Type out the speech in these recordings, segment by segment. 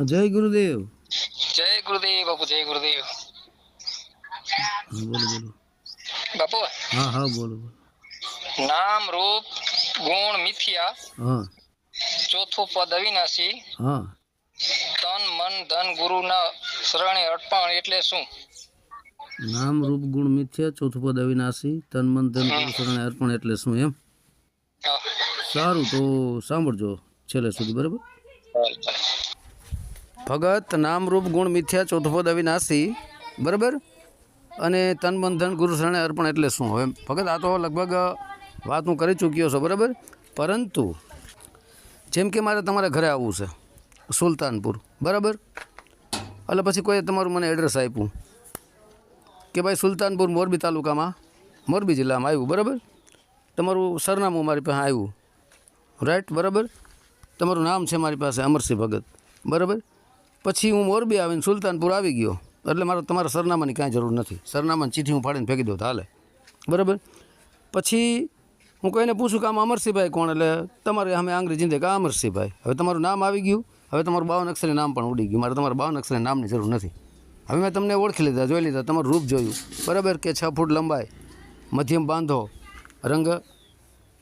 જય ગુરુદેવ જય ગુરુદેવ બાપુ જય ગુરુદેવ બોલો બોલો બાપુ હા હા બોલો બોલો નામ રૂપ ગુણ મિથ્યા હા ચોથું પદ અવિનાશી હા તન મન ધન ગુરુના શરણે અર્પણ એટલે શું? નામ રૂપ ગુણ મિથ્યા ચોથું પદ અવિનાશી તન મન ધન ગુરુ શરણે અર્પણ એટલે શું એમ? સારું તો સાંભળજો છેલ્લે સુધી બરાબર. ભગત નામ રૂપ ગુણ મિથ્યા ચોથો પદ અવિનાશી બરાબર? અને તન બંધન ધન ગુરુ શરણે અર્પણ એટલે શું? હવે ભગત, આ તો લગભગ વાત હું કરી ચૂક્યો છું, બરાબર? પરંતુ જેમ કે મારે તમારા ઘરે આવવું છે, સુલતાનપુર, બરાબર? એટલે પછી કોઈએ તમારું મને એડ્રેસ આપ્યું કે ભાઈ સુલતાનપુર મોરબી તાલુકામાં, મોરબી જિલ્લામાં આવ્યું, બરાબર? તમારું સરનામું મારી પાસે આવ્યું. રાઈટ બરાબર? તમારું નામ છે મારી પાસે, અમરસિંહ ભગત, બરાબર? પછી હું મોરબી આવીને સુલતાનપુર આવી ગયો. એટલે મારે તમારા સરનામાની કાંઈ જરૂર નથી. સરનામાની ચીઠી હું ફાડીને ફેંકી દઉં હાલે. બરાબર? પછી હું કોઈને પૂછું કે આમ અમરસિંહભાઈ કોણ? એટલે તમારે અમે આંગળી જીંદે કે અમરસિંહભાઈ. હવે તમારું નામ આવી ગયું. હવે તમારું બાવન અક્ષરે નામ પણ ઉડી ગયું. મારે તમારા બાવન અક્ષરે નામની જરૂર નથી. હવે મેં તમને ઓળખી લીધા, જોઈ લીધા, તમારું રૂપ જોયું. બરાબર? કે છ ફૂટ લંબાઈ, મધ્યમ બાંધો, રંગ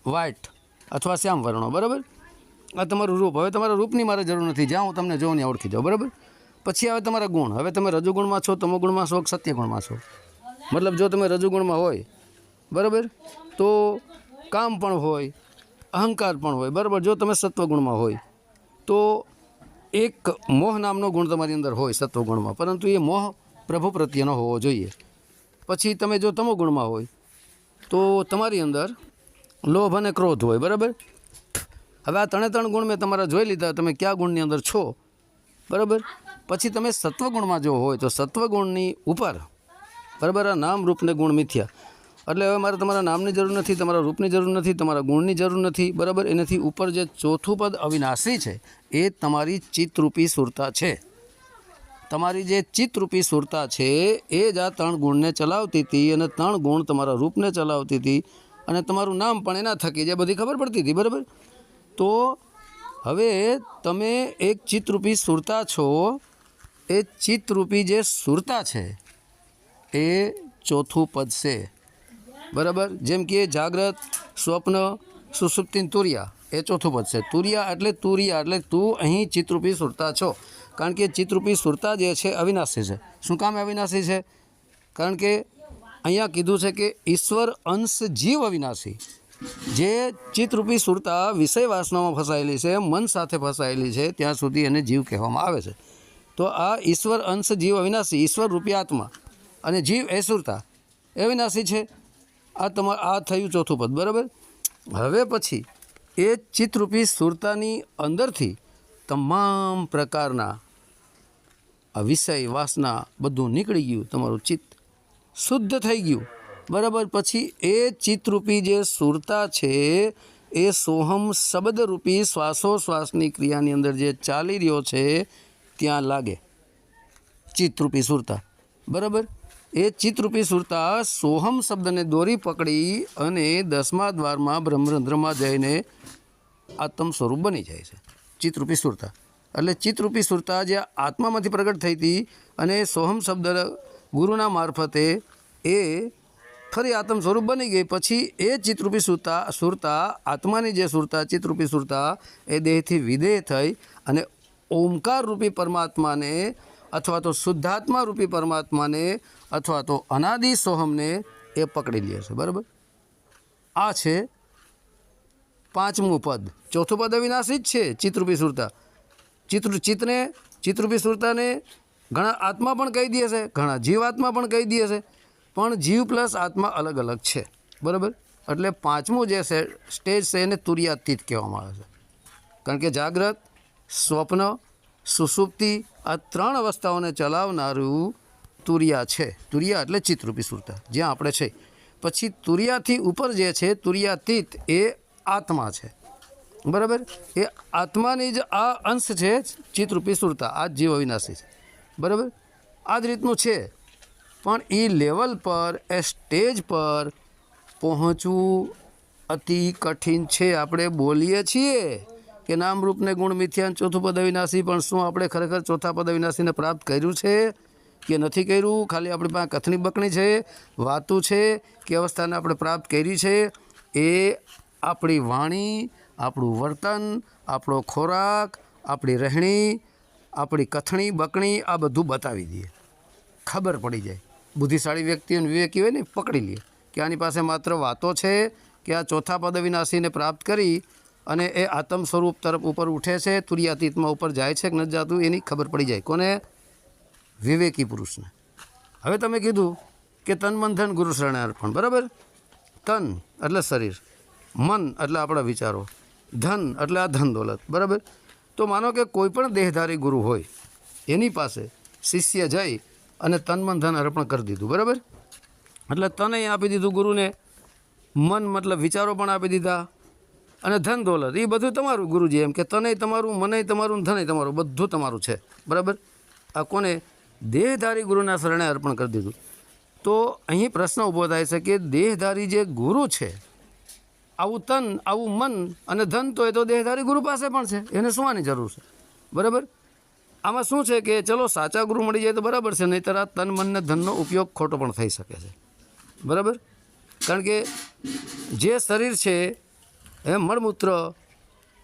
વ્હાઇટ અથવા શ્યામ વર્ણો. બરાબર? આ તમારું રૂપ. હવે તમારા રૂપની મારે જરૂર નથી. જ્યાં હું તમને જોઉં ને ઓળખી જાઉં બરાબર? પછી આવે તમારા ગુણ. હવે તમે રજુગુણમાં છો તમોગુણમાં છો કે સત્યગુણમાં છો? મતલબ જો તમે રજુગુણમાં હોય, બરાબર? તો કામ પણ હોય, અહંકાર પણ હોય, બરાબર? જો તમે સત્વગુણમાં હોય, તો એક મોહ નામનો ગુણ તમારી અંદર હોય સત્વગુણમાં. પરંતુ એ મોહ પ્રભુ પ્રત્યેનો હોવો જોઈએ. પછી તમે જો તમો ગુણમાં હોય, તો તમારી અંદર લોભ અને ક્રોધ હોય, બરાબર? હવે આ ત્રણે ત્રણ ગુણ મેં તમારા જોઈ લીધા, તમે કયા ગુણની અંદર છો? બરાબર? પછી તમે સત્વગુણમાં જો હોય તો સત્વગુણની ઉપર. બરાબર? આ નામ રૂપને ગુણ મિથ્યા. એટલે હવે મારે તમારા નામની જરૂર નથી, તમારા રૂપની જરૂર નથી, તમારા ગુણની જરૂર નથી, બરાબર? એનાથી ઉપર જે ચોથું પદ અવિનાશી છે, એ તમારી ચિત્તરૂપી સુરતા છે. તમારી જે ચિત્તરૂપી સુરતા છે, એ જ આ ત્રણ ગુણને ચલાવતી હતી અને ત્રણ ગુણ તમારા રૂપને ચલાવતી હતી અને તમારું નામ પણ એના થકી, જે બધી ખબર પડતી હતી, બરાબર? તો હવે તમે એક ચિત્તરૂપી સુરતા છો. એ ચિત્તરૂપી જે સુરતા છે, એ ચોથું પદ છે. બરાબર? જેમ કે જાગ્રત, સ્વપ્ન સુસુપ્તિ તુરિયા, એ ચોથું પદ છે. તુરિયા એટલે તુરિયા એટલે તું અહીં ચિત્તરૂપી સુરતા છો. કારણ કે ચિત્તરૂપી સુરતા જે છે, અવિનાશી છે. શું કામ અવિનાશી છે? કારણ કે અહીંયા કીધું છે કે ઈશ્વર અંશ જીવ અવિનાશી. જે ચિત્તરૂપી સુરતા વિષય વાસનામાં ફસાયેલી છે, મન સાથે ફસાયેલી છે, ત્યાં સુધી એને જીવ કહેવામાં આવે છે. તો આ ઈશ્વર અંશ જીવ અવિનાશી, ઈશ્વર રૂપી આત્મા અને જીવ એ સુરતા એ અવિનાશી છે. આ તમાર આ થયું ચોથું પદ, બરાબર? હવે પછી એ ચિત્તરૂપી સુરતાની અંદરથી તમામ પ્રકારના આ વિષય વાસના બધું નીકળી ગયું, તમારું ચિત્ત શુદ્ધ થઈ ગયું. બરાબર. પછી એ ચિત્તરૂપી જે સુરતા છે, એ સોહમ શબ્દરૂપી શ્વાસોશ્વાસની ક્રિયાની અંદર જે ચાલી રહ્યો છે, ત્યાં લાગે. ચિત્તરૂપી સુરતા. બરાબર? એ ચિત્તરૂપી સુરતા સોહમ શબ્દને દોરી પકડી અને દસમા દ્વારમાં બ્રહ્મરંધ્રમાં જઈને આત્મ સ્વરૂપ બની જાય છે. ચિત્તરૂપી સુરતા. એટલે ચિત્તરૂપી સુરતા જે આત્મામાંથી પ્રગટ થઈ હતી અને સોહમ શબ્દ ગુરુના મારફતે એ ફરી આત્મ સ્વરૂપ બની ગઈ. પછી એ ચિત્રરૂપી સુરતા સુરતા, આત્માની જે સુરતા ચિત્રરૂપી સુરતા, એ દેહથી વિદેહ થઈ અને ઓમકાર રૂપી પરમાત્માને અથવા તો શુદ્ધાત્મા રૂપી પરમાત્માને અથવા તો અનાદિ સોહમને એ પકડી લે છે. બરાબર? આ છે પાંચમું પદ. ચોથું પદ અવિનાશી જ છે ચિત્રરૂપી સુરતા. ચિત્ર ચિત્તને ચિત્રરૂપી સુરતાને ઘણા આત્મા પણ કહી દે છે, ઘણા જીવાત્મા પણ કહી દે છે. પણ જીવ પ્લસ આત્મા અલગ અલગ છે. બરાબર? એટલે પાંચમું જે છે, સ્ટેજ છે એને તુર્યાતીત કહેવામાં આવે છે. કારણ કે જાગ્રત, સ્વપ્ન, સુસુપ્તિ આ ત્રણ અવસ્થાઓને ચલાવનારું તુરિયા છે. તુરિયા એટલે ચિત્તરૂપી સુરતા, જ્યાં આપણે છે. પછી તુરિયાથી ઉપર જે છે, તુરિયાતીત એ આત્મા છે. બરાબર? એ આત્માની જ આ અંશ છે, ચિત્તરૂપી સુરતા, આ જીવ અવિનાશી છે. બરાબર? આ જ રીતનું છે. પણ એ લેવલ પર, એ સ્ટેજ પર પહોંચવું અતિ કઠિન છે. આપણે બોલીએ છીએ કે નામ રૂપને ગુણ મિથ્યાન ચોથું પદ અવિનાશી, પણ શું આપણે ખરેખર ચોથા પદ અવિનાશીને પ્રાપ્ત કર્યું છે કે નથી કર્યું? ખાલી આપણી પાસે કથની બકણી છે, વાતું છે, કે અવસ્થાને આપણે પ્રાપ્ત કરી છે. એ આપણી વાણી, આપણું વર્તન, આપણો ખોરાક, આપણી રહેણી, આપણી કથણી, બકણી, આ બધું બતાવી દઈએ. ખબર પડી જાય. બુદ્ધિશાળી વ્યક્તિઓને વિવેકી હોય ને, પકડી લે. કે આની પાસે માત્ર વાતો છે કે આ ચોથા પદવિનાશીને પ્રાપ્ત કરી અને એ આત્મ સ્વરૂપ તરફ ઉપર ઉઠે છે, તુર્યાતીતમાં ઉપર જાય છે, કે નથી જાતું એની ખબર પડી જાય. કોને? વિવેકી પુરુષને. હવે તમે કીધું કે તન મન ધન ગુરુ શરણે અર્પણ, બરાબર? તન એટલે શરીર, મન એટલે આપણા વિચારો, ધન એટલે આ ધન દોલત, બરાબર? તો માનો કે કોઈ પણ દેહધારી ગુરુ હોય, એની પાસે શિષ્ય જઈ અને તન મન ધન અર્પણ કરી દીધું, બરાબર? એટલે તને આપી દીધું ગુરુને, મન મતલબ વિચારો પણ આપી દીધા, અને ધન દોલત એ બધું તમારું ગુરુજી એમ કે તને તમારું મને તમારું ધને તમારું, બધું તમારું છે, બરાબર? આ કોને દેહધારી ગુરુના શરણે અર્પણ કરી દીધું. તો અહીં પ્રશ્ન ઊભો થાય છે કે દેહધારી જે ગુરુ છે, આવું તન, આવું મન અને ધન તો એ તો દેહધારી ગુરુ પાસે પણ છે, એને સુવાની જરૂર છે, બરાબર? આમાં શું છે કે ચલો સાચા ગુરુ મળી જાય તો બરાબર છે, નહીંતર આ તન, મન ને ધનનો ઉપયોગ ખોટો પણ થઈ શકે છે. બરાબર? કારણ કે જે શરીર છે, એ મળમૂત્ર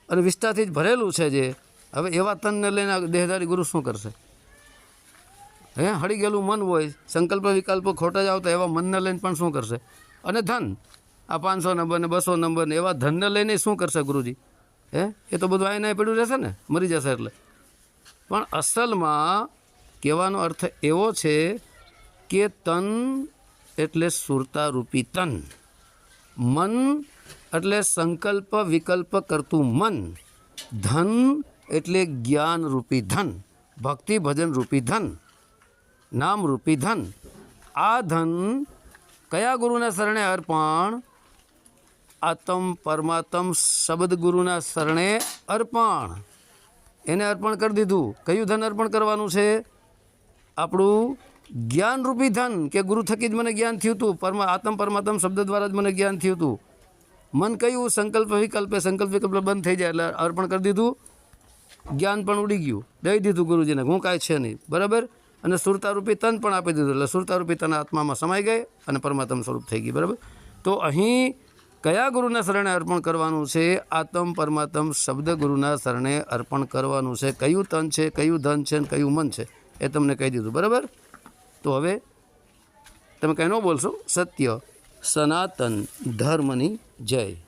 અને વિસ્તારથી જ ભરેલું છે જે, હવે એવા તનને લઈને દેહધારી ગુરુ શું કરશે? હે, હળી ગયેલું મન હોય, સંકલ્પ વિકલ્પ ખોટા જ આવતા, એવા મનને લઈને પણ શું કરશે? અને ધન, આ પાંચસો નંબર ને બસો નંબર ને એવા ધનને લઈને શું કરશે ગુરુજી? હે, એ તો બધું આઈને પડ્યું રહેશે ને, મરી જશે એટલે. પણ અસલમાં કહેવાનો અર્થ એવો છે કે તન એટલે સુરતારૂપી તન. મન એટલે સંકલ્પ વિકલ્પ કરતું મન. ધન એટલે જ્ઞાનરૂપી ધન, ભક્તિ ભજન રૂપી ધન, નામરૂપી ધન. આ ધન કયા ગુરુના શરણે અર્પણ? આત્મ પરમાત્મ શબ્દ ગુરુના શરણે અર્પણ. એને અર્પણ કરી દીધું. કયું ધન અર્પણ કરવાનું છે? આપણું જ્ઞાનરૂપી ધન, કે ગુરુ થકી જ મને જ્ઞાન થયું હતું પરમા આત્મ પરમાત્મ શબ્દ દ્વારા જ મને જ્ઞાન થયું હતું મન કયું? સંકલ્પ, વિકલ્પે સંકલ્પ, વિકલ્પ બંધ થઈ જાય એટલે અર્પણ કરી દીધું. જ્ઞાન પણ ઉડી ગયું. દઈ દીધું ગુરુજીને. હું કાંઈ છે નહીં. બરાબર? અને સુરતારૂપી તન પણ આપી દીધું. એટલે સુરતારૂપી તન આત્મામાં સમાઈ ગઈ અને પરમાત્મ સ્વરૂપ થઈ ગઈ બરાબર? તો અહીં કયા ગુરુના શરણે અર્પણ કરવાનું છે? આત્મ પરમાત્મ શબ્દ ગુરુના શરણે અર્પણ કરવાનું છે. કયું તન છે, કયું ધન છે અને કયું મન છે એ તમને કહી દીધું. બરાબર? તો હવે તમે કંઈ ન બોલશો? સત્ય, સનાતન, ધર્મની જય.